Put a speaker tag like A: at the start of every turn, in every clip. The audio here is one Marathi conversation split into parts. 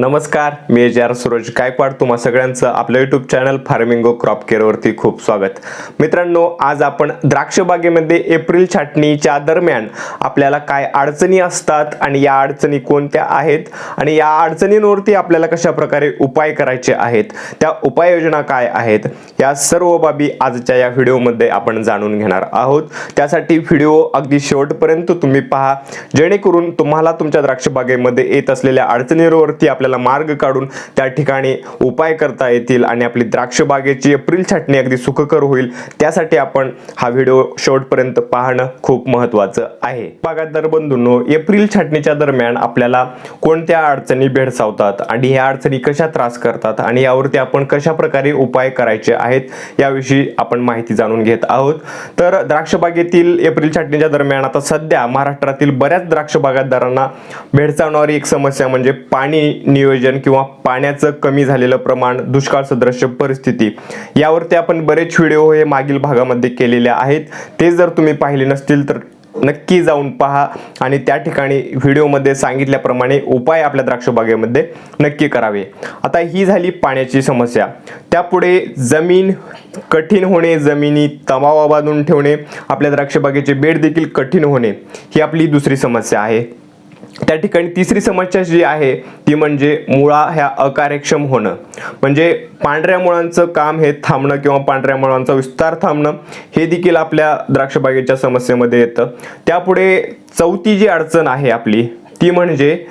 A: नमस्कार मी एच आर सूरज गायकवाड. तुम्हा सगळ्यांचं आपलं युट्यूब चॅनल फार्मिंगो क्रॉप केअरवरती खूप स्वागत. मित्रांनो आज आपण द्राक्षबागेमध्ये एप्रिल छाटणीच्या दरम्यान आपल्याला काय अडचणी असतात आणि या अडचणी कोणत्या आहेत आणि या अडचणींवरती आपल्याला कशा प्रकारे उपाय करायचे आहेत त्या उपाययोजना काय आहेत या सर्व बाबी आजच्या या व्हिडिओमध्ये आपण जाणून घेणार आहोत. त्यासाठी व्हिडिओ अगदी शेवटपर्यंत तुम्ही पहा जेणेकरून तुम्हाला तुमच्या द्राक्षबागेमध्ये येत असलेल्या अडचणींवरती आपल्याला मार्ग काढून त्या ठिकाणी उपाय करता येतील आणि आपली द्राक्ष बागेची एप्रिल छाटणी अगदी सुखकर होईल त्यासाठी आपण हा व्हिडिओ शेवटपर्यंत पाहणं खूप महत्त्वाचं आहे. बागायतदार बंधूंनो एप्रिल छाटणीच्या दरम्यान आपल्याला कोणत्या अडचणी भेडसावतात आणि ह्या अडचणी कशा त्रास करतात आणि यावरती आपण कशा प्रकारे उपाय करायचे आहेत याविषयी आपण माहिती जाणून घेत आहोत. तर द्राक्ष बागेतील एप्रिल छाटणीच्या दरम्यान आता सध्या महाराष्ट्रातील बऱ्याच द्राक्ष बागायतदारांना भेडसावणारी एक समस्या म्हणजे पाणी नियोजन किंवा पाण्याचं कमी झालेलं प्रमाण दुष्काळ सदृश्य परिस्थिती यावरती आपण बरेच व्हिडिओ हे मागील भागामध्ये केलेले आहेत. ते जर तुम्ही पाहिले नसतील तर नक्की जाऊन पहा आणि त्या ठिकाणी व्हिडिओमध्ये सांगितल्याप्रमाणे उपाय आपल्या द्राक्षबागेमध्ये नक्की करावे. आता ही झाली पाण्याची समस्या. त्यापुढे जमीन कठीण होणे जमिनी तमावा बांधून ठेवणे आपल्या द्राक्षबागेचे बेड देखील कठीण होणे ही आपली दुसरी समस्या आहे. त्या ठिकाणी तिसरी समस्या जी आहे ती म्हणजे मुळा ह्या अकार्यक्षम होणं. म्हणजे पांढऱ्या मुळांचं काम हे थांबणं किंवा पांढऱ्या मुळांचा विस्तार थांबणं हे देखील आपल्या द्राक्षबागेच्या समस्येमध्ये येतं. त्यापुढे चौथी जी अडचण आहे आपली ती म्हणजे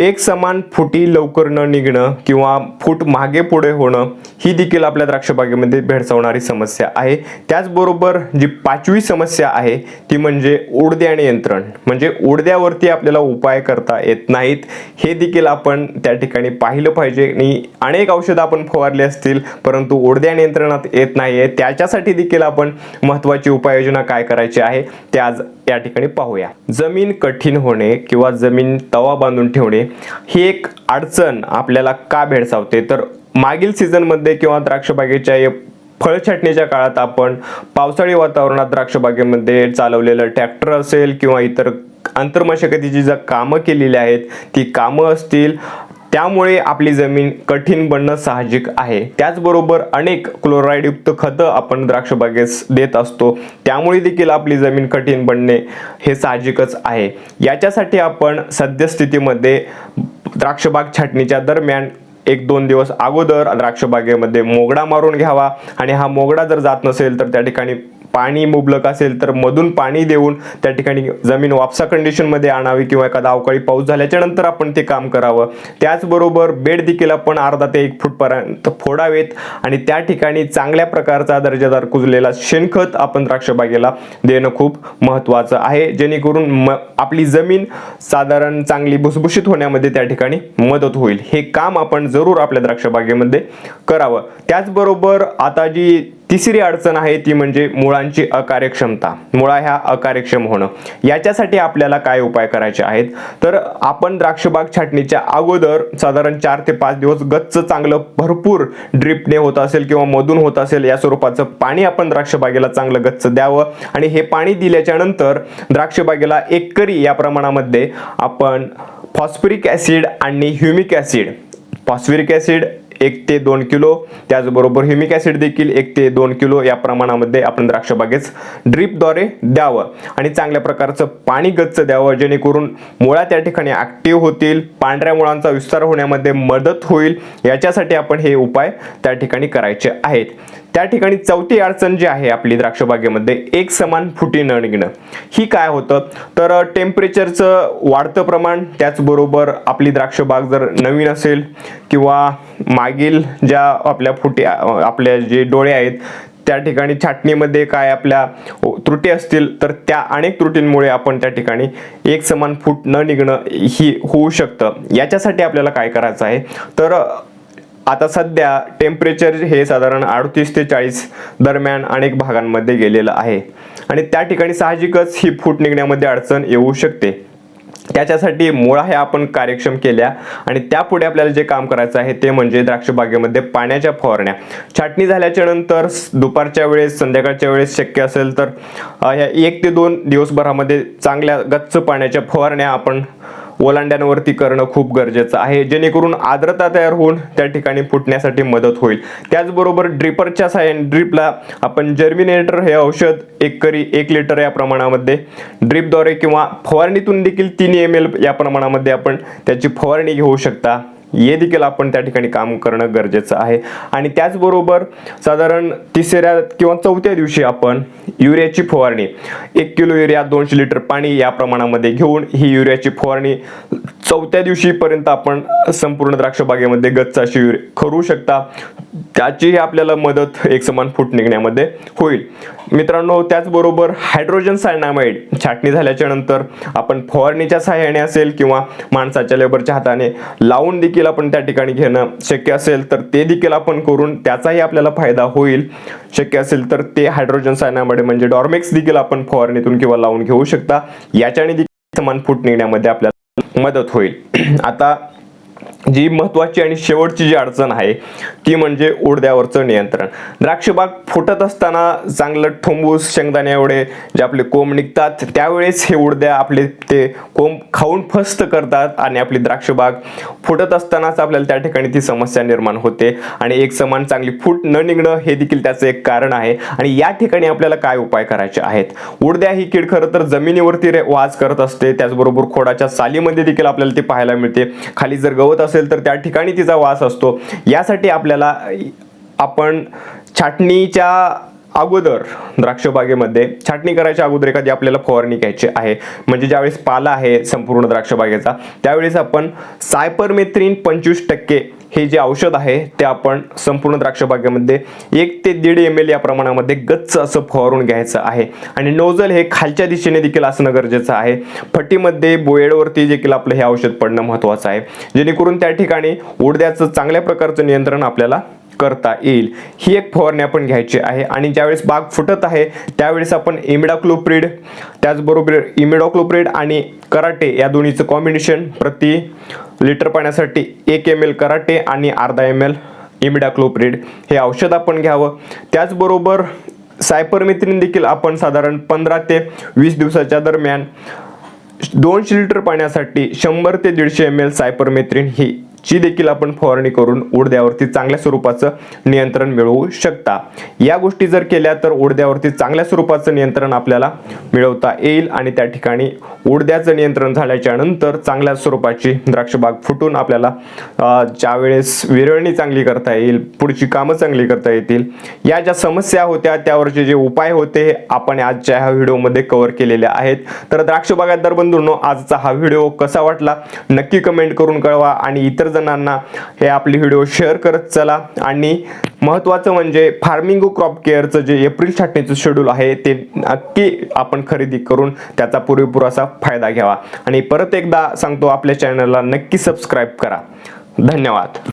A: एक समान फुटी लवकर न निघणं किंवा फूट मागे पुढे होणं ही देखील आपल्या द्राक्षबागेमध्ये भेडसावणारी समस्या आहे. त्याचबरोबर जी पाचवी समस्या आहे ती म्हणजे उडद्या नियंत्रण म्हणजे उडद्यावरती आपल्याला उपाय करता येत नाहीत. हे देखील आपण त्या ठिकाणी पाहिलं पाहिजे. आणि अनेक औषधं आपण फवारली असतील परंतु उडद्या नियंत्रणात येत नाही आहे त्याच्यासाठी देखील आपण महत्त्वाची उपाययोजना काय करायची आहे ते आज या ठिकाणी पाहूया. जमीन कठीण होणे किंवा जमीन तवा बांधून ठेवणे ही एक अडचण आपल्याला का भेडसावते? तर मागील सीझनमध्ये किंवा द्राक्षबागेच्या फळ छाटणीच्या काळात आपण पावसाळी वातावरणात द्राक्षबागेमध्ये चालवलेलं ट्रॅक्टर असेल किंवा इतर आंतरमशागतीची जी कामं केलेली आहेत ती कामं असतील त्यामुळे आपली जमीन कठीण बनणं साहजिक आहे. त्याचबरोबर अनेक क्लोराईडयुक्त खतं आपण द्राक्षबागेस देत असतो. त्यामुळे देखील आपली जमीन कठीण बनणे हे साहजिकच आहे. याच्यासाठी आपण सद्यस्थितीमध्ये द्राक्षबाग छाटणीच्या दरम्यान एक दोन दिवस अगोदर द्राक्षबागेमध्ये मोगडा मारून घ्यावा. आणि हा मोगडा जर जात नसेल तर त्या ठिकाणी पाणी मुबलक असेल तर मधून पाणी देऊन त्या ठिकाणी जमीन वापसा कंडिशनमध्ये आणावी किंवा एखादा अवकाळी पाऊस झाल्याच्यानंतर आपण ते काम करावं. त्याचबरोबर बेड देखील आपण अर्धा ते एक फूटपर्यंत फोडावेत आणि त्या ठिकाणी चांगल्या प्रकारचा दर्जादार कुजलेला शेणखत आपण द्राक्षबागेला देणं खूप महत्त्वाचं आहे. जेणेकरून म आपली जमीन साधारण चांगली भुसभुशीत होण्यामध्ये त्या ठिकाणी मदत होईल. हे काम आपण जरूर आपल्या द्राक्षबागेमध्ये करावं. त्याचबरोबर आता जी तिसरी अडचण आहे ती म्हणजे मुळांची अकार्यक्षमता. मुळा ह्या अकार्यक्षम होणं. याच्यासाठी आपल्याला काय उपाय करायचे आहेत? तर आपण द्राक्षबाग छाटणीच्या अगोदर साधारण चार ते पाच दिवस गच्च चांगलं भरपूर ड्रिपने होत असेल किंवा मधून होत असेल या स्वरूपाचं पाणी आपण द्राक्षबागेला चांगलं गच्च द्यावं आणि हे पाणी दिल्याच्या नंतर द्राक्षबागेला एकरी या प्रमाणामध्ये आपण फॉस्फरिक ॲसिड आणि ह्युमिक ॲसिड. फॉस्फरिक ॲसिड एक ते दोन किलो. त्याचबरोबर ह्युमिक ॲसिड देखील एक ते दोन किलो या प्रमाणामध्ये आपण द्राक्षबागेस ड्रीपद्वारे द्यावं. आणि चांगल्या प्रकारचं पाणी गच्च द्यावं जेणेकरून मुळा त्या ठिकाणी ॲक्टिव्ह होतील पांढऱ्या मुळांचा विस्तार होण्यामध्ये मदत होईल. याच्यासाठी आपण हे उपाय त्या ठिकाणी करायचे आहेत. त्या ठिकाणी चौथी अडचण जी आहे आपली द्राक्षबागेमध्ये एक समान फुटी न निघणं. ही काय होतं? तर टेम्परेचरचं वाढतं प्रमाण त्याचबरोबर आपली द्राक्षबाग जर नवीन असेल किंवा मागील ज्या आपल्या फुटी आपल्या जे डोळे आहेत त्या ठिकाणी छाटणीमध्ये काय आपल्या त्रुटी असतील तर त्या अनेक त्रुटींमुळे आपण त्या ठिकाणी एक समान फूट न निघणं ही होऊ शकतं. याच्यासाठी आपल्याला काय करायचं आहे? तर आता सध्या टेम्परेचर हे साधारण अडतीस ते चाळीस दरम्यान अनेक भागांमध्ये गेलेलं आहे. आणि त्या ठिकाणी साहजिकच ही फूट निघण्यामध्ये अडचण येऊ शकते. त्याच्यासाठी मुळा हे आपण कार्यक्षम केल्या आणि त्यापुढे आपल्याला जे काम करायचं आहे ते म्हणजे द्राक्ष बागेमध्ये पाण्याच्या फवारण्या. छाटणी झाल्याच्यानंतर दुपारच्या वेळेस संध्याकाळच्या वेळेस शक्य असेल तर ह्या एक ते दोन दिवसभरामध्ये चांगल्या गच्च पाण्याच्या फवारण्या आपण ओलांड्यांवरती करणं खूप गरजेचं आहे. जेणेकरून आर्द्रता तयार होऊन त्या ठिकाणी फुटण्यासाठी मदत होईल. त्याचबरोबर ड्रिपरच्या साहाय्याने ड्रिपला आपण जर्मिनेटर हे औषध एक करी एक लिटर या प्रमाणामध्ये ड्रिपद्वारे किंवा फवारणीतून देखील तीन एम एल या प्रमाणामध्ये आपण त्याची फवारणी घेऊ शकता. हे देखील आपण त्या ठिकाणी काम करणं गरजेचं आहे. आणि त्याचबरोबर साधारण तिसऱ्या किंवा चौथ्या दिवशी आपण युरियाची फवारणी एक किलो युरिया दोनशे लिटर पाणी या प्रमाणामध्ये घेऊन ही युरियाची फवारणी चौथ्या दिवशीपर्यंत आपण संपूर्ण द्राक्ष बागेमध्ये गच्च अशी करू शकता. त्याचीही आपल्याला मदत एक समान फूट निघण्यामध्ये होईल. मित्रांनो त्याचबरोबर हायड्रोजन सायनामाइड छाटणी झाल्याच्यानंतर आपण फवारणीच्या सहाय्याने असेल किंवा माणसाच्या लेबरच्या हाताने लावून देखील आपण त्या ठिकाणी घेणं शक्य असेल तर ते देखील आपण करून त्याचाही आपल्याला फायदा होईल. शक्य असेल तर ते हायड्रोजन सायनामाइड म्हणजे डॉर्मेक्स देखील आपण फवारणीतून किंवा लावून घेऊ शकता. याच्याने देखील समान फूट निघण्यामध्ये आपल्याला मदत होईल. आता जी महत्त्वाची आणि शेवटची जी अडचण आहे ती म्हणजे उडद्यावरचं नियंत्रण. द्राक्षबाग फुटत असताना चांगलं ठोंबूस शेंगदाणे एवढे जे आपले कोंब निघतात त्यावेळेस हे उडद्या आपले ते कोंब खाऊन फस्त करतात आणि आपली द्राक्षबाग फुटत असतानाच आपल्याला त्या ठिकाणी ती समस्या निर्माण होते आणि एक समान चांगली फूट न निघणं हे देखील त्याचं एक कारण आहे आणि या ठिकाणी आपल्याला काय उपाय करायचे आहेत? उडद्या ही कीड खरं तर जमिनीवरती रे- करत असते त्याचबरोबर खोडाच्या सालीमध्ये देखील आपल्याला ती पाहायला मिळते. खाली जर गवत असेल तर त्या ठिकाणी तिचा वास असतो. यासाठी आपल्याला आपण छाटणीच्या अगोदर द्राक्ष बागेमध्ये छाटणी करायच्या अगोदर एखादी आपल्याला फवारणी घ्यायची आहे. म्हणजे ज्यावेळेस पाला आहे संपूर्ण द्राक्ष बागेचा त्यावेळेस आपण सायपरमेथ्रिन पंचवीस टक्के हे जे औषध आहे ते आपण संपूर्ण द्राक्ष बागेमध्ये एक ते दीड एम एल या प्रमाणामध्ये गच्च असं फवारून घ्यायचं आहे. आणि नोझल हे खालच्या दिशेने देखील असणं गरजेचं आहे. फटीमध्ये बोएडवरती देखील आपलं हे औषध पडणं महत्त्वाचं आहे. जेणेकरून त्या ठिकाणी उडद्याचं चांगल्या प्रकारचं नियंत्रण आपल्याला करता येईल. ही एक फवारणी आपण घ्यायची आहे आणि ज्यावेळेस बाग फुटत आहे त्यावेळेस आपण इमिडाक्लोप्रिड त्याचबरोबर इमिडोक्लोप्रिड आणि कराटे या दोन्हीचं कॉम्बिनेशन प्रति लिटर पाण्यासाठी एक एम एल कराटे आणि अर्धा एम एल इमिडाक्लोप्रिड. हे औषध आपण घ्यावं. त्याचबरोबर सायपरमिथ्रिन देखील आपण साधारण पंधरा ते वीस दिवसाच्या दरम्यान दोनशे लिटर पाण्यासाठी शंभर ते दीडशे एम एल सायपरमेथ्रिन ही ची देखील आपण फवारणी करून उडद्यावरती चांगल्या स्वरूपाचं नियंत्रण मिळवू शकता. या गोष्टी जर केल्या तर उडद्यावरती चांगल्या स्वरूपाचं नियंत्रण आपल्याला मिळवता येईल आणि त्या ठिकाणी उडद्याचं नियंत्रण झाल्याच्यानंतर चांगल्या स्वरूपाची द्राक्षबाग फुटून आपल्याला ज्यावेळेस विरळणी चांगली करता येईल पुढची कामं चांगली करता येतील या ज्या समस्या होत्या त्यावरचे जे उपाय होते आपण आजच्या ह्या व्हिडिओमध्ये कव्हर केलेले आहेत. तर द्राक्षबागात दर बंधूंनो आजचा हा व्हिडिओ कसा वाटला? नक्की कमेंट करून कळवा आणि इतर जणांना हे आपले व्हिडिओ शेअर करत चला. आणि महत्त्वाचं म्हणजे फार्मिंग क्रॉप केअरचं जे एप्रिल छाटणीचं शेड्यूल आहे ते नक्की आपण खरेदी करून त्याचा पुरेपूर असा फायदा घ्यावा. आणि परत एकदा सांगतो आपल्या चॅनलला नक्की सबस्क्राईब करा. धन्यवाद.